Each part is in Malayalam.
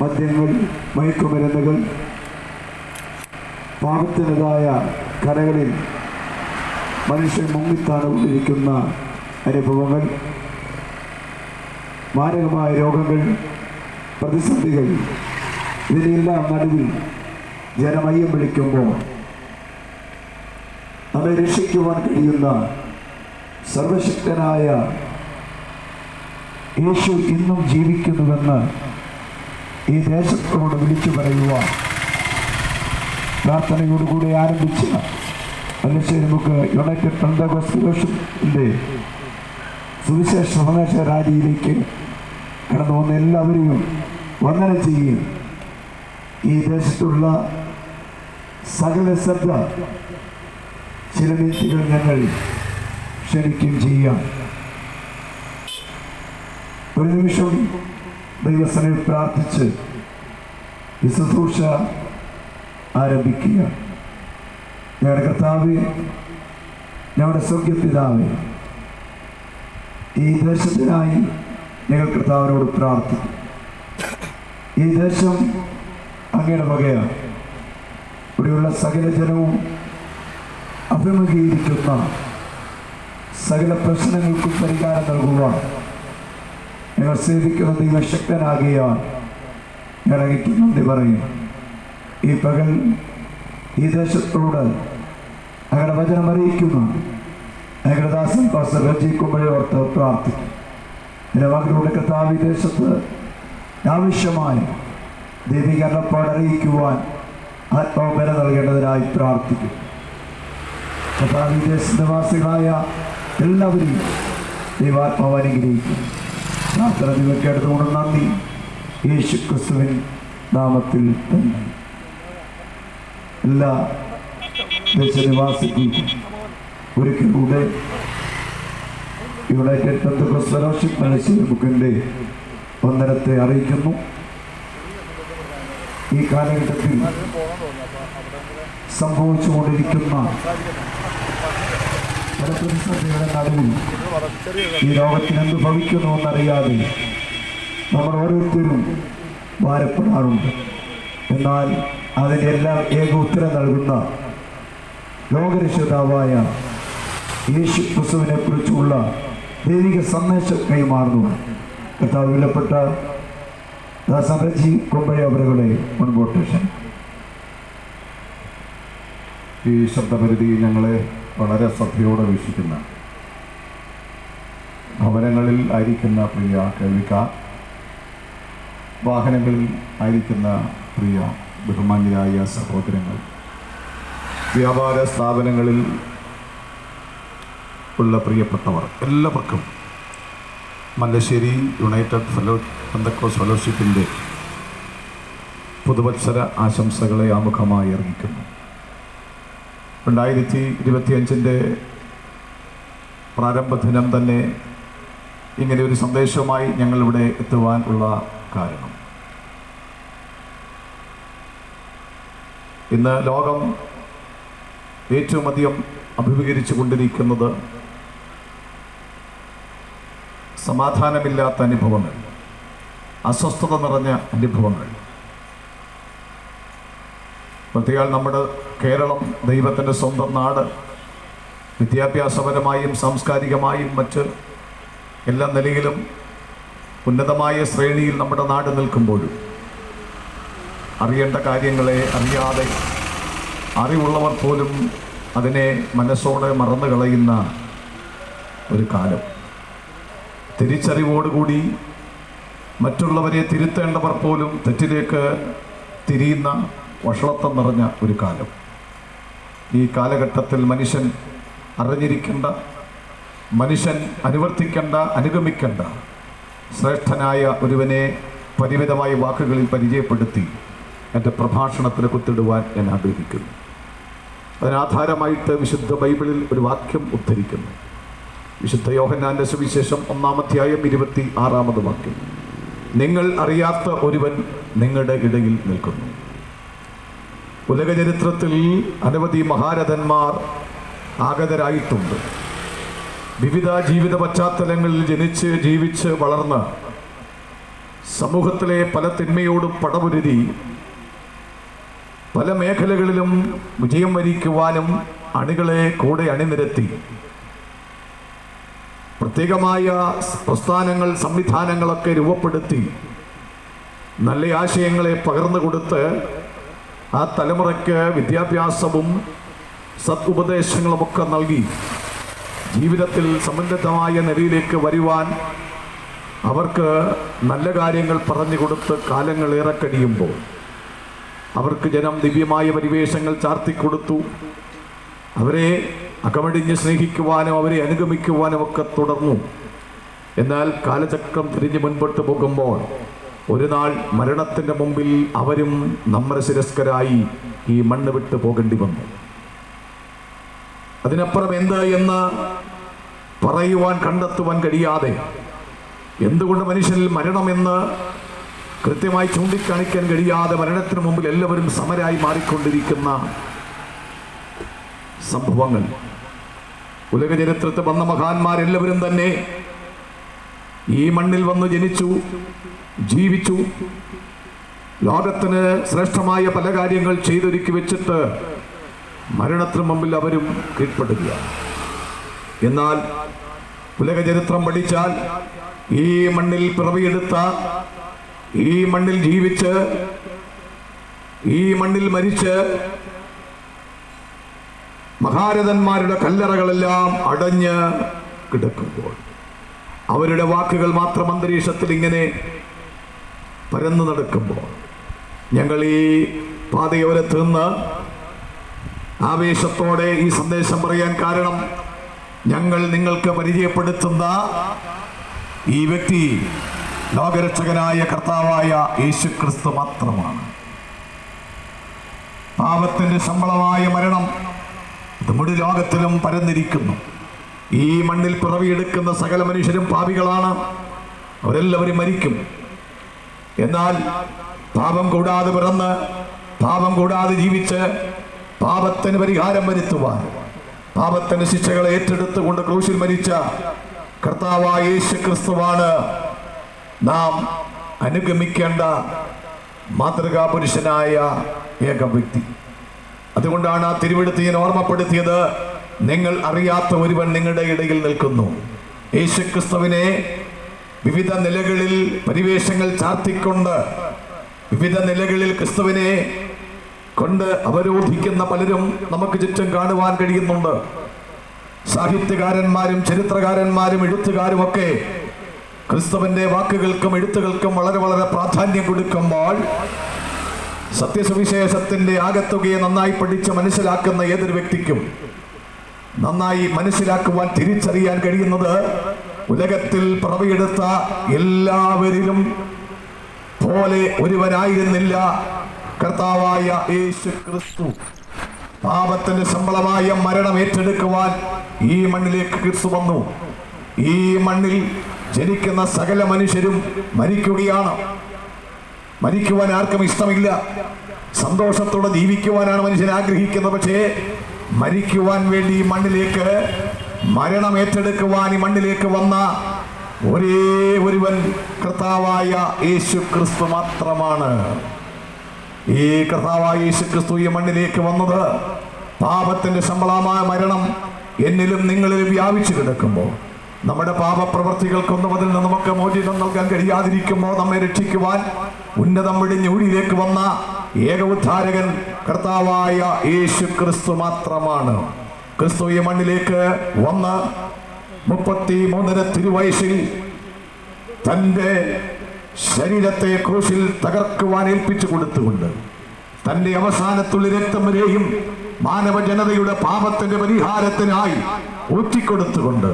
മദ്യങ്ങൾ മയക്കുമരുന്നുകൾ പാപത്തിനതായ കരകളിൽ മനുഷ്യൻ മുങ്ങിത്താണുകൊണ്ടിരിക്കുന്ന അനുഭവങ്ങൾ മാരകമായ രോഗങ്ങൾ പ്രതിസന്ധികൾ ഇതിനെല്ലാം നടുവിൽ ജനമയ്യം വിളിക്കുമ്പോൾ നമ്മെ രക്ഷിക്കുവാൻ കഴിയുന്ന സർവശക്തനായ യേശു ഇന്നും ജീവിക്കുന്നുവെന്ന് ഈ ദേശത്തോട് വിളിച്ചു പറയുവാൻ പ്രാർത്ഥനയോടുകൂടി ആരംഭിച്ച മനുഷ്യ നമുക്ക് യുണൈറ്റഡ് പെന്തകോസ്റ്റിന്റെ സുവിശേഷ സന്ദേശ റാലിയിലേക്ക് കടന്നു വന്ന എല്ലാവരെയും വന്ദനം ചെയ്യുകയും ഈ ദേശത്തുള്ള സകല ശ്രദ്ധ ചില വ്യക്തികൾ ഞങ്ങൾ ക്ഷണിക്കുകയും ചെയ്യാം. ഒരു നിമിഷം ദൈവസനയിൽ പ്രാർത്ഥിച്ച് ഈ ശുശ്രൂഷ ആരംഭിക്കുക. ഞങ്ങളുടെ കർത്താവെ ഞങ്ങളുടെ സ്വർഗപിതാവെ ഈ ദേശത്തിനായി ഞങ്ങൾ കർത്താവിനോട് പ്രാർത്ഥിക്കും. ഈ ദേശം അങ്ങയുടെ വകയാണ്. ഇവിടെയുള്ള സകല ജനവും അഭിമുഖീകരിക്കുന്ന സകല പ്രശ്നങ്ങൾക്കും പരിഹാരം നൽകുവാൻ ഞങ്ങൾ സേവിക്കുന്ന ദൈവശക്തനാകിയാൽ ഞങ്ങൾ അങ്ങേക്ക് നന്ദി പറയും. ഈ പകൽ ഈ ദേശത്തോട് ഞങ്ങളുടെ വചനം അറിയിക്കുന്നു. ഞങ്ങളുടെ ദാസൻ പാസ്റ്റർ രചിക്കുമ്പോഴേ ഓർത്ത് പ്രാർത്ഥിക്കും. എന്റെ മകളുടെ കർത്താവ് ഈ ആവശ്യമായ ദൈവികരണപ്പാട് അറിയിക്കുവാൻ ആത്മാബല നൽകേണ്ടതിനായി പ്രാർത്ഥിക്കും. കർത്താവ് ഈ ദേശനിവാസികളായ എല്ലാവരെയും ദൈവാത്മാവ് അനുഗ്രഹിക്കും. പ്രാർത്ഥന നിങ്ങൾക്ക് എടുത്തുകൊണ്ട് നന്ദി യേശു ക്രിസ്തുവിൻ നാമത്തിൽ തന്നെ. എല്ലാ ദേശനിവാസികൾക്കും ഒരിക്കൽ കൂടെ യുണൈറ്റഡ് പെന്തക്കോസ്റ്റ് ഫെലോഷിപ്പ് മനുഷ്യ ബുക്കിന്റെ വന്ദനത്തെ അറിയിക്കുന്നു. ഈ കാലഘട്ടത്തിൽ സംഭവിച്ചുകൊണ്ടിരിക്കുന്ന പല പ്രതിസന്ധികളുടെ നടുവിൽ ഈ ലോകത്തിന് എന്ത് ഭവിക്കുന്നുവെന്നറിയാതെ നമ്മൾ ഓരോരുത്തരും ഭാരപ്പെടാറുണ്ട് എന്നാൽ അതിനെല്ലാം ഏക ഉത്തരം നൽകുന്ന ലോകരക്ഷിതാവായ യേശു ക്രിസ്തുവിനെ കുറിച്ചുള്ള ദൈവിക സന്ദേശം കൈമാറുന്നു കർത്താവ് വിലപ്പെട്ട ദാസറജി കൊമ്പഴി അവരുകളെ മുൻപോട്ട് ഈ ശബ്ദപരിധി ഞങ്ങളെ വളരെ ശ്രദ്ധയോടെ വീക്ഷിക്കുന്ന ഭവനങ്ങളിൽ ആയിരിക്കുന്ന പ്രിയ കേൾവിക്കാർ വാഹനങ്ങളിൽ ആയിരിക്കുന്ന പ്രിയ ബഹുമാന്യരായ സഹോദരങ്ങൾ വ്യാപാര സ്ഥാപനങ്ങളിൽ ഉള്ള പ്രിയപ്പെട്ടവർ എല്ലാവർക്കും മല്ലശ്ശേരി യുണൈറ്റഡ് ഫെലോ പന്തക്കോസ് ഫെലോഷിപ്പിന്റെ പുതുവത്സര ആശംസകളെ ആമുഖമായി അറിയിക്കുന്നു രണ്ടായിരത്തി ഇരുപത്തിയഞ്ചിന്റെ പ്രാരംഭ ദിനം തന്നെ ഇങ്ങനെ ഒരു സന്ദേശവുമായി ഞങ്ങളിവിടെ എത്തുവാൻ ഉള്ള കാരണം. ഇന്ന് ലോകം ഏറ്റവും അധികം അഭിമുഖീകരിച്ചു കൊണ്ടിരിക്കുന്നത് സമാധാനമില്ലാത്ത അനുഭവങ്ങൾ അസ്വസ്ഥത നിറഞ്ഞ അനുഭവങ്ങൾ പ്രത്യേക നമ്മുടെ കേരളം ദൈവത്തിന്റെ സ്വന്തം നാട് വിദ്യാഭ്യാസപരമായും സാംസ്കാരികമായും മറ്റ് എല്ലാ നിലയിലും ഉന്നതമായ ശ്രേണിയിൽ നമ്മുടെ നാട് നിൽക്കുമ്പോഴും അറിയേണ്ട കാര്യങ്ങളെ അറിയാതെ അറിവുള്ളവർ പോലും അതിനെ മനസ്സോടെ മറന്നു കളയുന്ന ഒരു കാലം. തിരിച്ചറിവോടുകൂടി മറ്റുള്ളവരെ തിരുത്തേണ്ടവർ പോലും തെറ്റിലേക്ക് തിരിയുന്ന വഷളത്വം നിറഞ്ഞ ഒരു കാലം. ഈ കാലഘട്ടത്തിൽ മനുഷ്യൻ അറിഞ്ഞിരിക്കേണ്ട മനുഷ്യൻ അനുവർത്തിക്കേണ്ട അനുഗമിക്കേണ്ട ശ്രേഷ്ഠനായ ഒരുവനെ പരിമിതമായ വാക്കുകളിൽ പരിചയപ്പെടുത്തി എന്റെ പ്രഭാഷണത്തിന് കുത്തിടുവാൻ ഞാൻ ആഗ്രഹിക്കുന്നു. അതിനാധാരമായിട്ട് വിശുദ്ധ ബൈബിളിൽ ഒരു വാക്യം ഉദ്ധരിക്കുന്നു. വിശുദ്ധ യോഹന്നാന്റെ സുവിശേഷം ഒന്നാമധ്യായം ഇരുപത്തി ആറാമത് വാക്യം. നിങ്ങൾ അറിയാത്ത ഒരുവൻ നിങ്ങളുടെ ഇടയിൽ നിൽക്കുന്നു. ഉലക ചരിത്രത്തിൽ അനവധി മഹാരഥന്മാർ ആഗതരായിട്ടുണ്ട്. വിവിധ ജീവിത പശ്ചാത്തലങ്ങളിൽ ജനിച്ച് ജീവിച്ച് വളർന്ന് സമൂഹത്തിലെ പല തിന്മയോടും പടപുരുതി പല മേഖലകളിലും വിജയം വരിക്കുവാനും അണികളെ കൂടെ അണിനിരത്തി. പ്രത്യേകമായ പ്രസ്ഥാനങ്ങൾ സംവിധാനങ്ങളൊക്കെ രൂപപ്പെടുത്തി നല്ല ആശയങ്ങളെ പകർന്നു കൊടുത്ത് ആ തലമുറയ്ക്ക് വിദ്യാഭ്യാസവും സത് ഉപദേശങ്ങളുമൊക്കെ നൽകി ജീവിതത്തിൽ സമന്വിതമായ നിലയിലേക്ക് വരുവാൻ അവർക്ക് നല്ല കാര്യങ്ങൾ പറഞ്ഞു കൊടുത്ത് കാലങ്ങളേറെ കഴിയുമ്പോൾ അവർക്ക് ജനം ദിവ്യമായ പരിവേഷങ്ങൾ ചാർത്തിക്കൊടുത്തു അവരെ അകമടിഞ്ഞ് സ്നേഹിക്കുവാനും അവരെ അനുഗമിക്കുവാനും ഒക്കെ തുടർന്നു. എന്നാൽ കാലചക്രം തിരിഞ്ഞ് മുൻപോട്ട് പോകുമ്പോൾ ഒരു നാൾ മരണത്തിന്റെ മുമ്പിൽ അവരും നമ്മരശിരസ്കരായി ഈ മണ്ണ് വിട്ട് പോകേണ്ടി വന്നു. അതിനപ്പുറം എന്ത് എന്ന് പറയുവാൻ കണ്ടെത്തുവാൻ കഴിയാതെ എന്തുകൊണ്ട് മനുഷ്യനിൽ മരണമെന്ന് കൃത്യമായി ചൂണ്ടിക്കാണിക്കാൻ കഴിയാതെ മരണത്തിന് മുമ്പിൽ എല്ലാവരും സമരായി മാറിക്കൊണ്ടിരിക്കുന്ന സംഭവങ്ങൾ. ഉലക ചരിത്രത്തിൽ വന്ന മഹാന്മാരെല്ലാവരും തന്നെ ഈ മണ്ണിൽ വന്ന് ജനിച്ചു ജീവിച്ചു. ലോകത്തിന് ശ്രേഷ്ഠമായ പല കാര്യങ്ങൾ ചെയ്തൊരുക്കി വെച്ചിട്ട് മരണത്തിന് മുമ്പിൽ അവരും കീഴ്പ്പെടുക എന്നാൽ ചരിത്രം പഠിച്ചാൽ ഈ മണ്ണിൽ പിറവിയെടുത്ത ഈ മണ്ണിൽ ജീവിച്ച് ഈ മണ്ണിൽ മരിച്ച് മഹാരഥന്മാരുടെ കല്ലറകളെല്ലാം അടഞ്ഞ് കിടക്കുമ്പോൾ അവരുടെ വാക്കുകൾ മാത്രം അന്തരീക്ഷത്തിൽ ഇങ്ങനെ പരന്നു നടക്കുമ്പോൾ ഞങ്ങൾ ഈ പാതയോരത്ത് നിന്ന് ആവേശത്തോടെ ഈ സന്ദേശം പറയാൻ കാരണം ഞങ്ങൾ നിങ്ങൾക്ക് പരിചയപ്പെടുത്തുന്ന ഈ വ്യക്തി ലോകരക്ഷകനായ കർത്താവായ യേശു ക്രിസ്തു മാത്രമാണ്. പാപത്തിന്റെ ശമ്പളമായ മരണം നമ്മുടെ ലോകത്തിലും പരന്നിരിക്കുന്നു. ഈ മണ്ണിൽ പിറവിയെടുക്കുന്ന സകല മനുഷ്യരും പാപികളാണ്. അവരെല്ലാവരും മരിക്കും. എന്നാൽ പാപം കൂടാതെ പിറന്ന് പാപം കൂടാതെ ജീവിച്ച് പാപത്തിന് പരിഹാരം വരുത്തുവാൻ പാപത്തിന്റെ ശിക്ഷകളെ ഏറ്റെടുത്തുകൊണ്ട് ക്രൂശിൽ മരിച്ച കർത്താവായ യേശു ക്രിസ്തുവാണ് നാം അനുഗമിക്കേണ്ട മാതൃകാ പുരുഷനായ ഏക വ്യക്തി. അതുകൊണ്ടാണ് ആ തിരുവെടുത്ത് ഓർമ്മപ്പെടുത്തിയത്. നിങ്ങൾ അറിയാത്ത ഒരുവൻ നിങ്ങളുടെ ഇടയിൽ നിൽക്കുന്നു. യേശുക്രിസ്തുവിനെ വിവിധ നിലകളിൽ പരിവേഷങ്ങൾ ചാർത്തിക്കൊണ്ട് വിവിധ നിലകളിൽ ക്രിസ്തുവിനെ കൊണ്ട് അവരോധിക്കുന്ന പലരും നമുക്ക് ചുറ്റും കാണുവാൻ കഴിയുന്നുണ്ട്. സാഹിത്യകാരന്മാരും ചരിത്രകാരന്മാരും എഴുത്തുകാരും ഒക്കെ ക്രിസ്തുവിന്റെ വാക്കുകൾക്കും എഴുത്തുകൾക്കും വളരെ വളരെ പ്രാധാന്യം കൊടുക്കുമ്പോൾ സത്യസുവിശേഷത്തിന്റെ ആകത്തുകയെ നന്നായി പഠിച്ച് മനസ്സിലാക്കുന്ന ഏതൊരു വ്യക്തിക്കും നന്നായി മനസ്സിലാക്കുവാൻ തിരിച്ചറിയാൻ കഴിയുന്നത് ഉലകത്തിൽ പിറവിയെടുത്ത എല്ലാവരിലും പോലെ ഒരുവനായിരുന്നില്ല കർത്താവായ യേശു ക്രിസ്തു. പാപത്തിന്റെ ശമ്പളമായ മരണം ഏറ്റെടുക്കുവാൻ ഈ മണ്ണിലേക്ക് ക്രിസ്തു വന്നു. ഈ മണ്ണിൽ ജനിക്കുന്ന സകല മനുഷ്യരും മരിക്കുകയാണ്. മരിക്കുവാൻ ആർക്കും ഇഷ്ടമില്ല. സന്തോഷത്തോടെ ജീവിക്കുവാനാണ് മനുഷ്യൻ ആഗ്രഹിക്കുന്നത്. പക്ഷേ മരിക്കുവാൻ വേണ്ടി ഈ മണ്ണിലേക്ക് മരണം ഏറ്റെടുക്കുവാൻ ഈ മണ്ണിലേക്ക് വന്ന ഒരേ ഒരുവൻ കർത്താവായ യേശു ക്രിസ്തു മാത്രമാണ്. ഈ കർത്താവായ യേശു ക്രിസ്തു ഈ മണ്ണിലേക്ക് വന്നത്. പാപത്തിന്റെ ശമ്പളമായ മരണം എന്നിലും നിങ്ങളിലും വ്യാപിച്ചു കിടക്കുമ്പോൾ നമ്മുടെ പാപപ്രവർത്തികൾക്കൊന്നും അതിൽ നിന്ന് നമുക്ക് മോചനം നൽകാൻ കഴിയാതിരിക്കുമ്പോൾ നമ്മെ രക്ഷിക്കുവാൻ ഉന്നതം വിടിഞ്ഞൂടിയിലേക്ക് വന്ന ഏക ഉദ്ധാരകൻ കർത്താവായ യേശു ക്രിസ്തു മാത്രമാണ്. ക്രിസ്തു ഈ മണ്ണിലേക്ക് വന്ന് മുപ്പത്തി മൂന്നര തിരുവയസിൽ തന്റെ ശരീരത്തെ ക്രൂശിൽ തകർക്കുവാൻ ഏൽപ്പിച്ചു കൊടുത്തുകൊണ്ട് തന്റെ അവസാനത്തുള്ള രക്തം വരെയും മാനവ ജനതയുടെ പാപത്തിന്റെ പരിഹാരത്തിനായി ഊറ്റിക്കൊടുത്തുകൊണ്ട്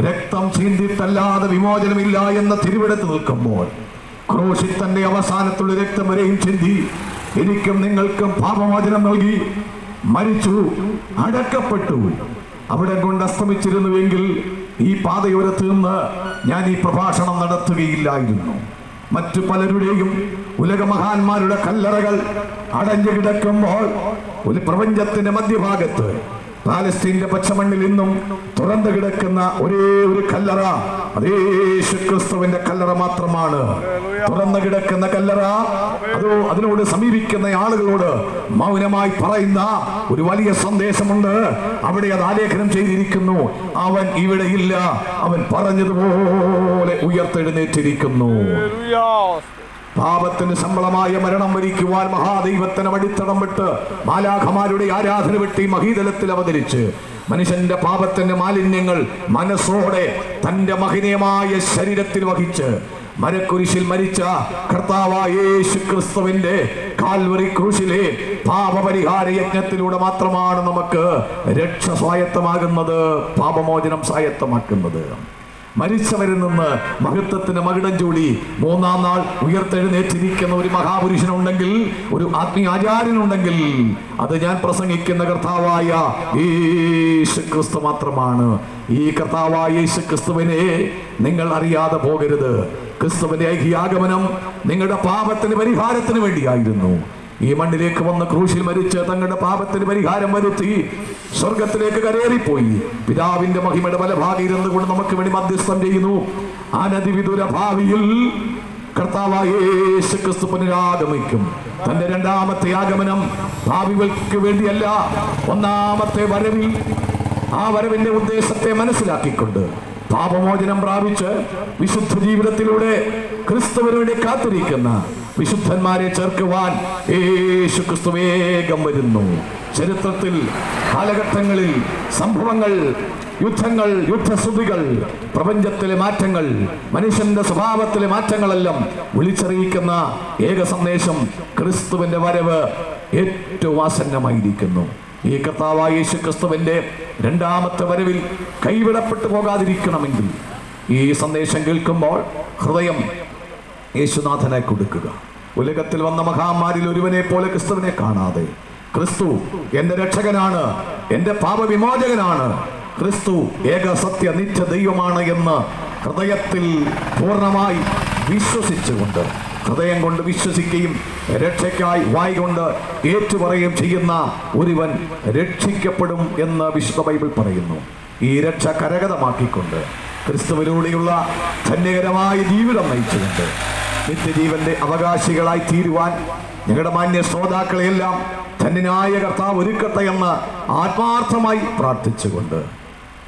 രക്തം ചീന്തിട്ടല്ലാതെ വിമോചനമില്ല എന്ന തിരുവിടത്ത് നിൽക്കുമ്പോൾ ക്രൂശിൽ തന്റെ അവസാനത്തുള്ള രക്തം വരെയും ചിന്തി എനിക്കും നിങ്ങൾക്കും പാപമോചനം നൽകി മരിച്ചു അടക്കപ്പെട്ടു. അവിടെ കൊണ്ട് അസ്തമിച്ചിരുന്നുവെങ്കിൽ ഈ പാതയോരത്ത് നിന്ന് ഞാൻ ഈ പ്രഭാഷണം നടത്തുകയില്ലായിരുന്നു. മറ്റു പലരുടെയും ഉലക മഹാന്മാരുടെ കല്ലറകൾ അടഞ്ഞു കിടക്കുമ്പോൾ ഒരു പ്രപഞ്ചത്തിന്റെ മധ്യഭാഗത്ത് പാലസ്തീന്റെ പച്ചമണ്ണിൽ ഇന്നും തുറന്നു കിടക്കുന്ന ഒരേ ഒരു കല്ലറ. അതേ ക്രിസ്തുവിന്റെ കല്ലറ മാത്രമാണ്. തുറന്നു കിടക്കുന്ന കല്ലറ അതോ അതിനോട് സമീപിക്കുന്ന ആളുകളോട് മൗനമായി പറയുന്ന ഒരു വലിയ സന്ദേശമുണ്ട്. അവിടെ അത് ആലേഖനം ചെയ്തിരിക്കുന്നു. അവൻ ഇവിടെ ഇല്ല. അവൻ പറഞ്ഞതുപോലെ ഉയർത്തെഴുന്നേറ്റിരിക്കുന്നു. പാപത്തിന് ശമ്പളമായ മരണം വരിക്കുവാൻ മഹാദൈവത്തിന് വടിത്തടം വിട്ട് മാലാഖമാരുടെ ആരാധന വെട്ടി മഹീതലത്തിൽ അവതരിച്ച് മനുഷ്യന്റെ പാപത്തിന്റെ മാലിന്യങ്ങൾ മനസ്സോടെ തന്റെ മഹിനീയമായ ശരീരത്തിൽ വഹിച്ച് മരക്കുരിശിൽ മരിച്ച കർത്താവായ ക്രിസ്തുവിന്റെ കാൽവറി ക്രൂശിലെ പാപപരിഹാര യജ്ഞത്തിലൂടെ മാത്രമാണ് നമുക്ക് രക്ഷ സ്വായത്തമാകുന്നത് പാപമോചനം സ്വായത്തമാക്കുന്നത്. മരിച്ചവരിൽ നിന്ന് മഹത്വത്തിന് മകിടം ചൂടി മൂന്നാം നാൾ ഉയർത്തെഴുന്നേറ്റിരിക്കുന്ന ഒരു മഹാപുരുഷനുണ്ടെങ്കിൽ ഒരു ആത്മീയ ആചാര്യനുണ്ടെങ്കിൽ അത് ഞാൻ പ്രസംഗിക്കുന്ന കർത്താവായ യേശുക്രിസ്തു മാത്രമാണ്. ഈ കർത്താവായ യേശു ക്രിസ്തുവിനെ നിങ്ങൾ അറിയാതെ പോകരുത്. ക്രിസ്തുവിന്റെ ഐഹ്യാഗമനം നിങ്ങളുടെ പാപത്തിന് പരിഹാരത്തിന് വേണ്ടിയായിരുന്നു. ഈ മണ്ണിലേക്ക് വന്ന് ക്രൂശിൽ മരിച്ച് തങ്ങളുടെ പാപത്തിന് പരിഹാരം വരുത്തി സ്വർഗത്തിലേക്ക് കരേറിപ്പോയി. പിതാവിന്റെ മഹിമയുടെ പല ഇരുന്നു കൊണ്ട് നമുക്ക് വേണ്ടി മധ്യസ്ഥം ചെയ്യുന്നു. അനധിവിദുര ഭാവിയിൽ കർത്താവായ യേശു ക്രിസ്തു പുനരാഗമിക്കും. തന്റെ രണ്ടാമത്തെ ആഗമനം ഭാവികൾക്ക് വേണ്ടിയല്ല ഒന്നാമത്തെ വരവിൽ ആ വരവിന്റെ ഉദ്ദേശത്തെ മനസ്സിലാക്കിക്കൊണ്ട് പാപമോചനം പ്രാപിച്ച് വിശുദ്ധ ജീവിതത്തിലൂടെ ക്രിസ്തുവിനുവേണ്ടി കാത്തിരിക്കുന്ന വിശുദ്ധന്മാരെ ചേർക്കുവാൻ യേശു ക്രിസ്തു വേഗം വരുന്നു. ചരിത്രത്തിൽ കാലഘട്ടങ്ങളിൽ സംഭവങ്ങൾ യുദ്ധങ്ങൾ യുദ്ധശ്രുതികൾ പ്രപഞ്ചത്തിലെ മാറ്റങ്ങൾ മനുഷ്യന്റെ സ്വഭാവത്തിലെ മാറ്റങ്ങളെല്ലാം വിളിച്ചറിയിക്കുന്ന ഏക സന്ദേശം ക്രിസ്തുവിന്റെ വരവ് ഏറ്റവും ആസന്നമായിരിക്കുന്നു. ഈ കർത്താവായ യേശു ക്രിസ്തുവിന്റെ രണ്ടാമത്തെ വരവിൽ കൈവിടപ്പെട്ടു പോകാതിരിക്കണമെങ്കിൽ ഈ സന്ദേശം കേൾക്കുമ്പോൾ ഹൃദയം യേശുനാഥനെ കൊടുക്കുക. ഉലകത്തിൽ വന്ന മഹാമാരിൽ ഒരുവനെ പോലെ ക്രിസ്തുവിനെ കാണാതെ. ക്രിസ്തു എന്റെ രക്ഷകനാണ് എന്റെ പാപവിമോചകനാണ്. ക്രിസ്തു ഏക സത്യ നിത്യ ദൈവമാണ് എന്ന് ഹൃദയത്തിൽ പൂർണമായി വിശ്വസിച്ചുകൊണ്ട് ഹൃദയം കൊണ്ട് വിശ്വസിക്കുകയും രക്ഷയ്ക്കായി വായി കൊണ്ട് ഏറ്റുപറയുകയും ചെയ്യുന്ന ഒരുവൻ രക്ഷിക്കപ്പെടും എന്ന് വിശുദ്ധ ബൈബിൾ പറയുന്നു. ഈ രക്ഷ കരഗതമാക്കിക്കൊണ്ട് ക്രിസ്തുവിലൂടെയുള്ള ധന്യകരമായ ജീവിതം നയിച്ചുകൊണ്ട് നിത്യജീവന്റെ അവകാശികളായി തീരുവാൻ ഞങ്ങളുടെ മാന്യ ശ്രോതാക്കളെയെല്ലാം ധന്യനായ കർത്താവ് ഒരുക്കട്ടെ എന്ന് ആത്മാർത്ഥമായി പ്രാർത്ഥിച്ചുകൊണ്ട്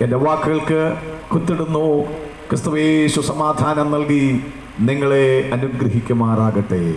എന്റെ വാക്കുകൾക്ക് കുത്തിടുന്നു. ക്രിസ്തുവേശു സമാധാനം നൽകി. നിങ്ങളെ അനുഗ്രഹിക്കുമാറാകട്ടെ.